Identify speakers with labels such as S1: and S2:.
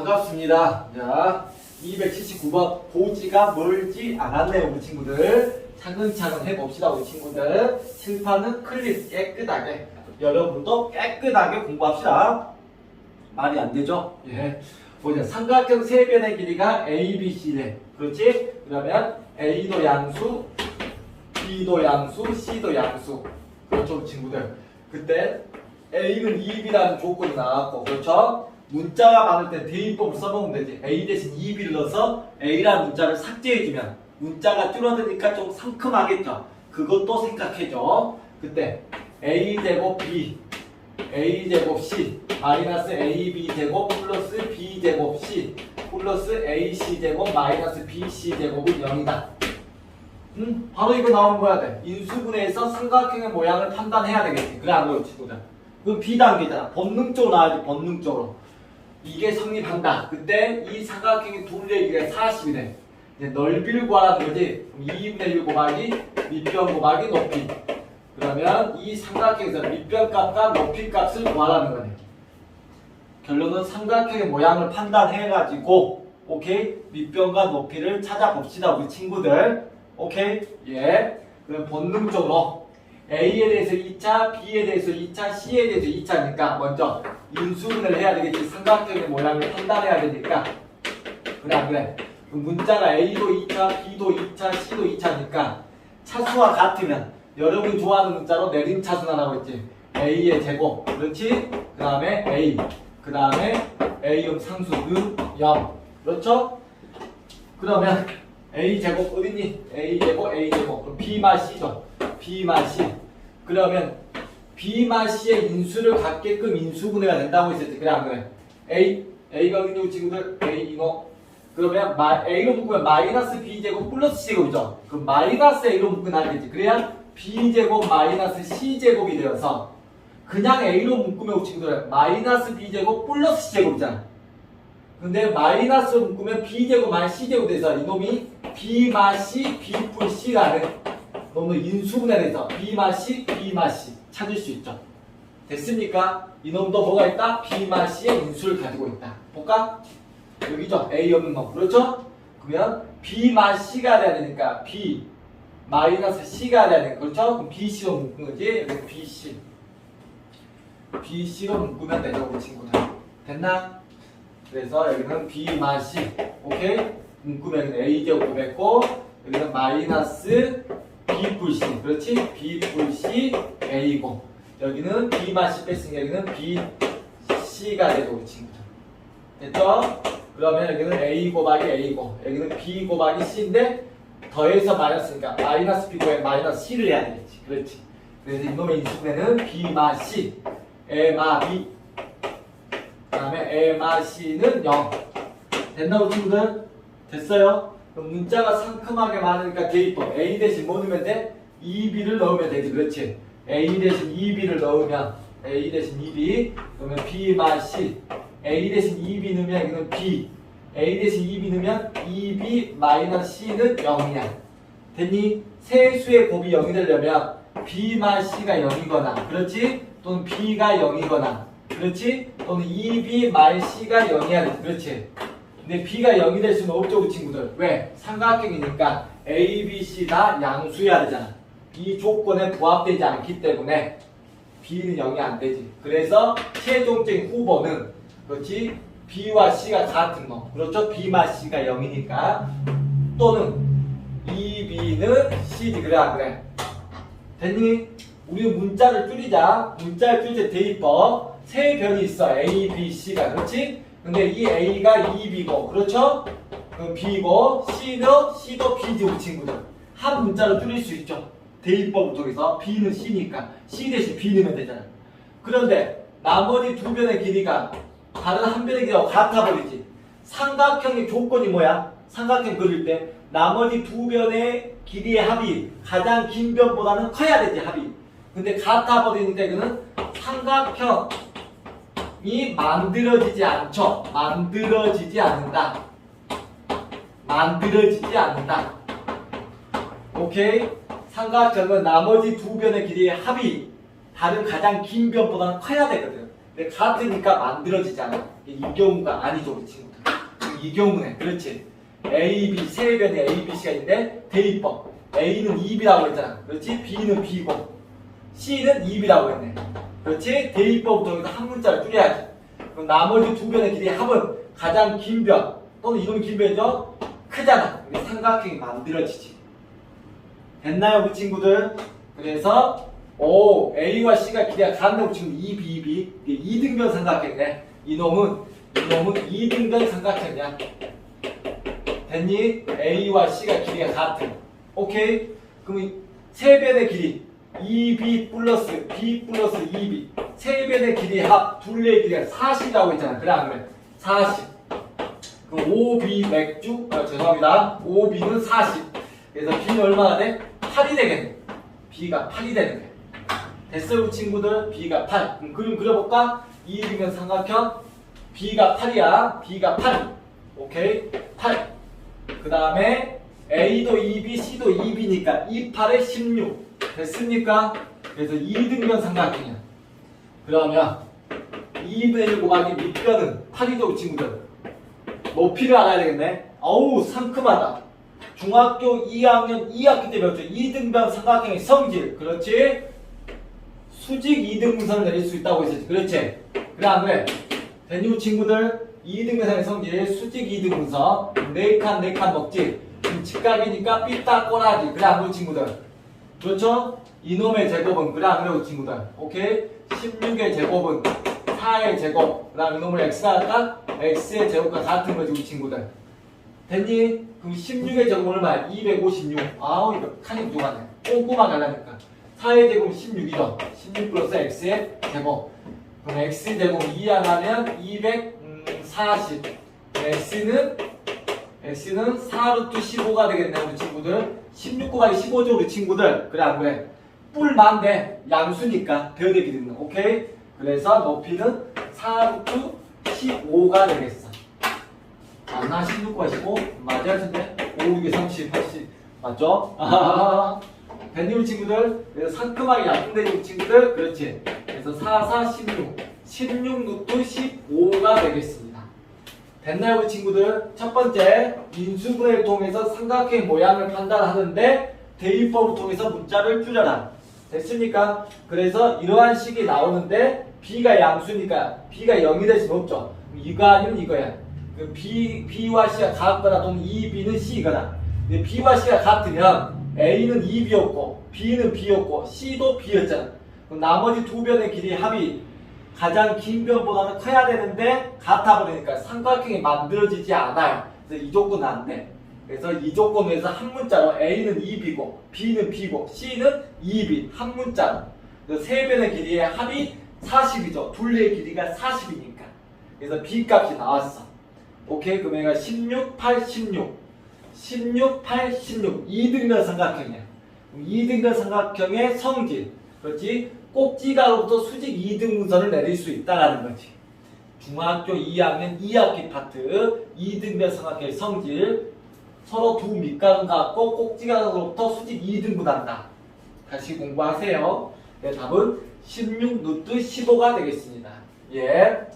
S1: 반갑습니다. 자, 279번 고지가 멀지 않았네요, 우리 친구들. 차근차근 해봅시다, 우리 친구들. 칠판은 클립 깨끗하게. 여러분도 깨끗하게 공부합시다. 말이 안 되죠? 예. 보자. 삼각형 세 변의 길이가 A, B, C래. 그렇지? 그러면 A도 양수, B도 양수, C도 양수. 그렇죠, 친구들. 그때 A는 2B라는 조건이 나왔고, 그렇죠? 문자가 많을 때 대입법을 써먹으면 되지. A 대신 2B를 넣어서 A라는 문자를 삭제해주면 문자가 줄어드니까 좀 상큼하겠죠. 그것도 생각해줘. 그때 A제곱 B, A제곱 C, 마이너스 AB 제곱 플러스 B제곱 C, 플러스 AC 제곱 마이너스 BC 제곱은 0이다. 음, 바로 이거 나오는 거야 돼. 인수분해에서 삼각형의 모양을 판단해야 되겠지. 그래 안 보여 친구들. 그럼 B 단계잖아. 본능적으로 나와야지 본능적으로. 이게 성립한다. 그때 이 삼각형의 둘의 길이가 40이래. 이제 넓이를 구하라는 거지. 그럼 2분의 1 곱하기 밑변 곱하기 높이. 그러면 이 삼각형에서 밑변 값과 높이 값을 구하라는 거네. 결론은 삼각형의 모양을 판단해가지고 오케이 밑변과 높이를 찾아봅시다 우리 친구들 오케이 예 그럼 본능적으로 A에 대해서 2차, B에 대해서 2차, C에 대해서 2차니까 먼저 인수분해를 해야 되겠지. 삼각형의 모양을 판단해야 되니까. 그래 안 그래? 문자가 A도 2차, B도 2차, C도 2차니까 차수와 같으면 여러분이 좋아하는 문자로 내림 차순환하고 있지. A의 제곱. 그렇지? 그 다음에 A. 그 다음에 A음 상수는 0 그렇죠? 그러면 A 제곱 어딨니? A 제곱 A 제곱. 그럼 B 마 C죠 B 마 C 그러면 B 마 C의 인수를 갖게끔 인수분해가 된다고 했었지 그래 안 그래 A A가 우리 친구들 A 이거 그러면 마, A로 묶으면 마이너스 B제곱 플러스 C제곱이죠. 그럼 마이너스 A로 묶으면 되지. 그래야 B제곱 마이너스 C제곱이 되어서 그냥 A로 묶으면 친구들 마이너스 B제곱 플러스 C제곱이잖아. 근데 마이너스로 묶으면 B제곱 마이너스 C제곱 돼서 이놈이 B 마 C, B 풀 C라는 놈의 인수분해에 대해서 B 마 C, B 마 C 찾을 수 있죠. 됐습니까? 이놈도 뭐가 있다? B 마 C의 인수를 가지고 있다. 볼까? 여기죠. A 없는 놈. 그렇죠? 그러면 B 마 C가 돼야 되니까 B 마이너스 C가 돼야 되니까 그렇죠? 그럼 BC로 묶은 거지. 여기 BC. BC로 묶으면 되죠, 우리 친구들. 됐나? 그래서 여기는 B 마 C. 오케이? 묶으면 A 제곱 구했고 여기는 마이너스 B 풀 C. 그렇지? B 풀 C A고 여기는 B 마 C 뺐으니까 여기는 B C가 우리 친구들. 됐죠? 그러면 여기는 A 곱하기 A고 여기는 B 곱하기 C인데 더해서 마이너스니까 마이너스 B 곱에 마이너스 C를 해야 되겠지 그렇지 그래서 이놈의 인수분해는 B 마 C A 마 B 그 다음에 A 마 C는 0 됐나 우리 친구들? 됐어요? 그럼 문자가 상큼하게 많으니까 대입법 A 대신 뭐 넣으면 돼? 2B를 넣으면 되지 그렇지 A 대신 2B를 넣으면 A 대신 2B 그러면 B 마 C A 대신 2B 넣으면 여기는 B A 대신 2B 넣으면 2B 마이너스 C는 0이야 됐니? 세 수의 곱이 0이 되려면 B 마 C가 0이거나 그렇지? 또는 B가 0이거나 그렇지? 또는 2B 말 C가 0이야 돼 그렇지? 근데 B가 0이 될 수는 없죠 우리 친구들 왜? 삼각형이니까 A, B, C 다 양수여야 되잖아 이 조건에 부합되지 않기 때문에 B는 0이 안 되지 그래서 최종적인 후보는 그렇지? B와 C가 같은 거. 그렇죠? B마 C가 0이니까. 또는 2B는 C지. 그래, 안 그래? 됐니? 우리 문자를 줄이자. 문자를 줄이자 대입법. 세 변이 있어. A, B, C가. 그렇지? 근데 이 A가 2B고. 그렇죠? 그 B고, C도, C도 우리 친구들. 한 문자로 줄일 수 있죠. 대입법 쪽에서 B는 C니까. C 대신 B 넣으면 되잖아. 그런데 나머지 두 변의 길이가 다른 한 변의 길이하고 같아버리지. 삼각형의 조건이 뭐야? 삼각형 그릴 때 나머지 두 변의 길이의 합이 가장 긴 변보다는 커야 되지 합이. 근데 같아버리니까 이거는 삼각형 이 만들어지지 않죠. 만들어지지 않는다. 만들어지지 않는다. 오케이? 삼각형은 나머지 두 변의 길이의 합이 다른 가장 긴 변보다는 커야 되거든. 근데 같으니까 만들어지잖아. 이 경우가 아니죠, 친구들. 이 경우네. 그렇지. A, B, 세 변의 A, B, C가 있는데 대입법. A는 2B라고 했잖아. 그렇지? B는 B고 C는 2B라고 했네. 그렇지? 대입법을 통해서 한 문자를 줄여야지. 그럼 나머지 두 변의 길이의 합은 가장 긴 변 또는 이놈이 긴 변이죠? 크잖아. 이게 삼각형이 만들어지지. 됐나요, 우리 친구들? 그래서 오 A와 C가 길이가 우리 친구 2B, 2B. 이게 2등변 삼각형이네. 이놈은 이놈은 2등변 삼각형이야. 됐니? A와 C가 길이가 같은. 오케이? 그럼 이세 변의 길이 2B 플러스 B 플러스 2B 세 변의 길이 합 둘레의 길이가 40이라고 했잖아. 그래 안 그래? 40. 그럼 5B 맥주 아, 죄송합니다. 5B는 40. 그래서 B는 얼마나 돼? 8이 되겠네. B가 8이 되는 거야. 됐어요, 우리 친구들? B가 8. 그럼 그림 그려볼까? 2등변 삼각형 B가 8이야. B가 8. 오케이? 8. 그 다음에 A도 2B, C도 2B니까 2, 8에 16. 됐습니까? 그래서 2등변 삼각형이야. 그러면 2분의 1 곱하기 밑변은 8이죠, 우리 친구들. 높이를 알아야 되겠네. 어우, 상큼하다. 중학교 2학년 2학기 때 배웠죠. 2등변 삼각형의 성질. 그렇지? 수직 2등 분선을 내릴 수 있다고 했었지. 그렇지? 안 그래? 대뉴 친구들 2등 분선의 성질, 수직 2등 분선. 4칸, 4칸 먹지. 직각이니까 삐딱 꼬라지. 안 그래, 친구들? 그렇죠? 이놈의 제곱은 그래, 우리 친구들? 오케이? 16의 제곱은 4의 제곱. 그 다음 이놈을 x가 할까? x의 제곱과 같은 거지, 우리 친구들. 됐니? 그럼 16의 제곱은 얼마야? 256. 아우, 이거 칸이 부족하네. 꼼꼼하게 하려니까. 4의 제곱은 16이죠. 16 플러스 x의 제곱. 그럼 x 제곱 2 하면 240. x는 x는 4루트 15가 되겠네, 우리 친구들. 16 곱하기 15죠, 우리 친구들. 그래, 안 그래? 뿔만데 양수니까 배어의 길이는 오케이? 그래서 높이는 4루트 15가 되겠어. 맞나? 16 곱하기 15? 맞아야 텐데. 5, 6에 30, 80. 맞죠? 아하하. 됐니, 우리 친구들? 그래서 상큼하게 약분되니 우리 친구들? 그렇지. 그래서 4, 4, 16. 16 루트 15가 되겠습니다. 됐나요, 우리 친구들? 첫 번째, 인수분해를 통해서 삼각형 모양을 판단하는데 대입법을 통해서 문자를 줄여라. 됐습니까? 그래서 이러한 식이 나오는데 b가 양수니까 b가 0이 될 수는 없죠. 이거 아니면 이거야. 그 b, b와 c가 같거나 또는 2b는 c거나. 근데 b와 c가 같으면 a는 2b였고 b는 b였고 c도 b였잖아. 그럼 나머지 두 변의 길이 합이 가장 긴 변보다는 커야 되는데 같아 버리니까 삼각형이 만들어지지 않아요. 그래서 이 조건은 안 돼. 그래서 이 조건에서 한 문자로 A는 2B고 B는 B고 C는 2B 한 문자로 세 변의 길이의 합이 40이죠. 둘레의 길이가 40이니까. 그래서 B 값이 나왔어. 오케이 그럼 얘가 16, 8, 16 16, 8, 16 2등변 삼각형이야. 2등변 삼각형의 성질 그렇지? 꼭지가로부터 수직 2등 분선을 내릴 수 있다라는 거지. 중학교 2학년 2학기 파트 2등변 삼각형의 성질 서로 두 밑각은 같고 꼭지각으로부터 수직 2등분 한다. 다시 공부하세요. 네, 답은 16 루트 15가 되겠습니다. 예.